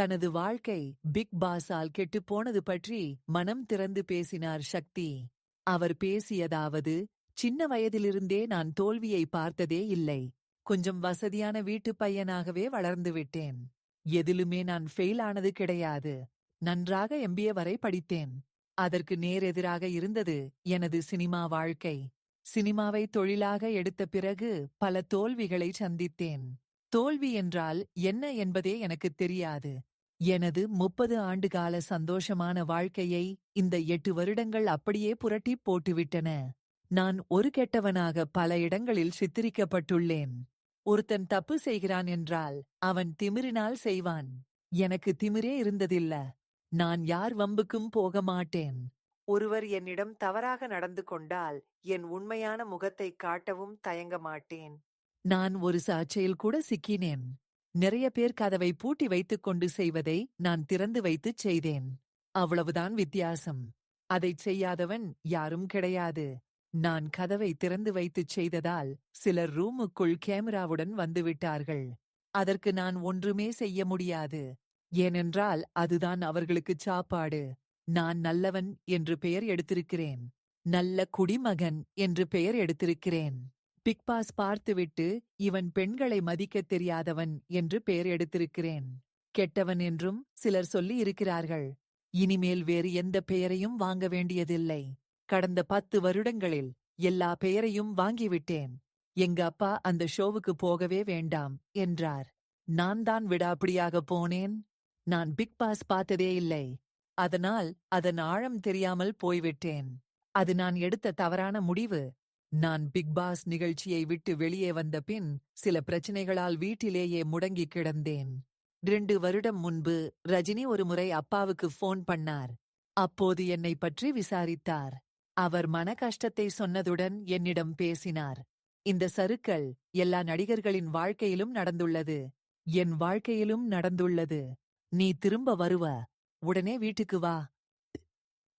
தனது வாழ்க்கை பிக் பாஸால் கெட்டுப் போனது பற்றி மனம் திறந்து பேசினார் சக்தி. அவர் பேசியதாவது சின்ன வயதிலிருந்தே நான் தோல்வியை பார்த்ததே இல்லை. கொஞ்சம் வசதியான வீட்டுப் பையனாகவே வளர்ந்து விட்டேன். எதிலுமே நான் ஃபெயில் ஆனது கிடையாது. நன்றாக எம்பிஏ வரை படித்தேன். அதற்கு நேரெதிராக இருந்தது எனது சினிமா வாழ்க்கை. சினிமாவை தொழிலாக எடுத்த பிறகு பல தோல்விகளை சந்தித்தேன். தோல்வி என்றால் என்ன என்பதே எனக்குத் தெரியாது. எனது முப்பது ஆண்டுகால சந்தோஷமான வாழ்க்கையை இந்த எட்டு வருடங்கள் அப்படியே புரட்டி போட்டுவிட்டன. நான் ஒரு கெட்டவனாக பல இடங்களில் சித்தரிக்கப்பட்டுள்ளேன். ஒருத்தன் தப்பு செய்கிறான் என்றால் அவன் திமிரினால் செய்வான். எனக்கு திமிரே இருந்ததில்ல. நான் யார் வம்புக்கும் போக மாட்டேன். ஒருவர் என்னிடம் தவறாக நடந்து கொண்டால் என் உண்மையான முகத்தை காட்டவும் தயங்க மாட்டேன். நான் ஒரு சாட்சையில் கூட சிக்கினேன். நிறைய பேர் கதவை பூட்டி வைத்துக் கொண்டு செய்வதை நான் திறந்து வைத்துச் செய்தேன். அவ்வளவுதான் வித்தியாசம். அதைச் செய்யாதவன் யாரும் கிடையாது. நான் கதவை திறந்து வைத்துச் செய்ததால் சிலர் ரூமுக்குள் கேமராவுடன் வந்துவிட்டார்கள் அதற்கு நான் ஒன்றுமே செய்ய முடியாது. ஏனென்றால் அதுதான் அவர்களுக்குச் சாப்பாடு. நான் நல்லவன் என்று பெயர் எடுத்திருக்கிறேன். நல்ல குடிமகன் என்று பெயர் எடுத்திருக்கிறேன். பிக் பாஸ் பார்த்துவிட்டு இவன் பெண்களை மதிக்கத் தெரியாதவன் என்று பெயர் எடுத்திருக்கிறேன். கெட்டவன் என்றும் சிலர் சொல்லி இருக்கிறார்கள். இனிமேல் வேறு எந்த பெயரையும் வாங்க வேண்டியதில்லை. கடந்த பத்து வருடங்களில் எல்லா பெயரையும் வாங்கிவிட்டேன். எங்க அப்பா அந்த ஷோவுக்கு போகவே வேண்டாம் என்றார். நான் தான் விடாப்பிடியாக போனேன். நான் பிக் பாஸ் பார்த்ததே இல்லை. அதனால் அதன் ஆழம் தெரியாமல் போய்விட்டேன். அது நான் எடுத்த தவறான முடிவு. நான் பிக் பாஸ் நிகழ்ச்சியை விட்டு வெளியே வந்த பின் சில பிரச்சனைகளால் வீட்டிலேயே முடங்கி கிடந்தேன். ரெண்டு வருடம் முன்பு ரஜினி ஒரு முறை அப்பாவுக்கு ஃபோன் பண்ணார். அப்போது என்னை பற்றி விசாரித்தார். அவர் மன கஷ்டத்தை சொன்னதுடன் என்னிடம் பேசினார். இந்த சருக்கள் எல்லா நடிகர்களின் வாழ்க்கையிலும் நடந்துள்ளது. என் வாழ்க்கையிலும் நடந்துள்ளது. நீ திரும்ப வருவ. உடனே வீட்டுக்கு வா.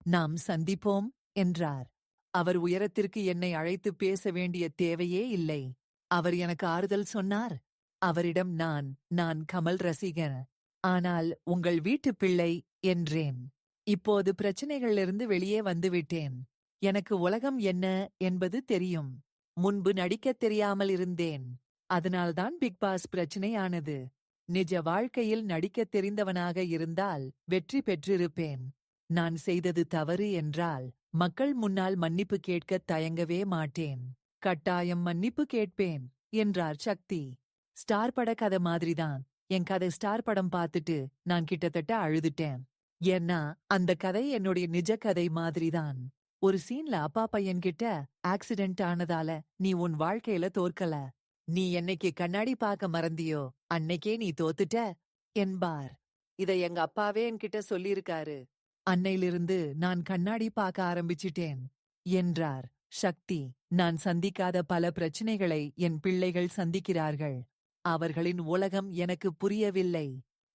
நாம் சந்திப்போம் என்றார். அவர் உயரத்திற்கு என்னை அழைத்து பேச வேண்டிய தேவையே இல்லை. அவர் எனக்கு ஆறுதல் சொன்னார். அவரிடம் நான் நான் கமல் ரசிகன். ஆனால் உங்கள் வீட்டு பிள்ளை என்றேன். இப்போது பிரச்சனைகளிலிருந்து வெளியே வந்துவிட்டேன். எனக்கு உலகம் என்ன என்பது தெரியும். முன்பு நடிக்கத் தெரியாமல் இருந்தேன். அதனால்தான் பிக் பாஸ் பிரச்சனையானது. நிஜ வாழ்க்கையில் நடிக்கத் தெரிந்தவனாக இருந்தால் வெற்றி பெற்றிருப்பேன். நான் செய்தது தவறு என்றால் மக்கள் முன்னால் மன்னிப்பு கேட்கத் தயங்கவே மாட்டேன். கட்டாயம் மன்னிப்பு கேட்பேன் என்றார் சக்தி. ஸ்டார் பட கதை மாதிரிதான். என் கதை ஸ்டார் படம் பார்த்துட்டு நான் கிட்டத்தட்ட அழுதுட்டேன். ஏன்னா அந்த கதை என்னுடைய நிஜ கதை மாதிரிதான். ஒரு சீன்ல அப்பா பையன் கிட்ட ஆக்சிடென்ட் ஆனதால நீ உன் வாழ்க்கையில தோற்கல. நீ என்னைக்கு கண்ணாடி பார்க்க மறந்தியோ அன்னைக்கே நீ தோத்துட்ட என்பார். இதை எங்க அப்பாவே என்கிட்ட சொல்லியிருக்காரு. அன்னையிலிருந்து நான் கண்ணாடி பார்க்க ஆரம்பிச்சிட்டேன் என்றார். சக்தி நான் சந்திக்காத பல பிரச்சனைகளை என் பிள்ளைகள் சந்திக்கிறார்கள். அவர்களின் உலகம் எனக்கு புரியவில்லை.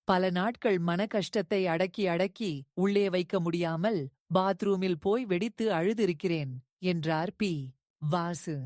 பல நாட்கள் மன கஷ்டத்தை அடக்கி அடக்கி உள்ளே வைக்க முடியாமல் பாத்ரூமில் போய் வெடித்து அழுதிருக்கிறேன் என்றார் பி. வாசு.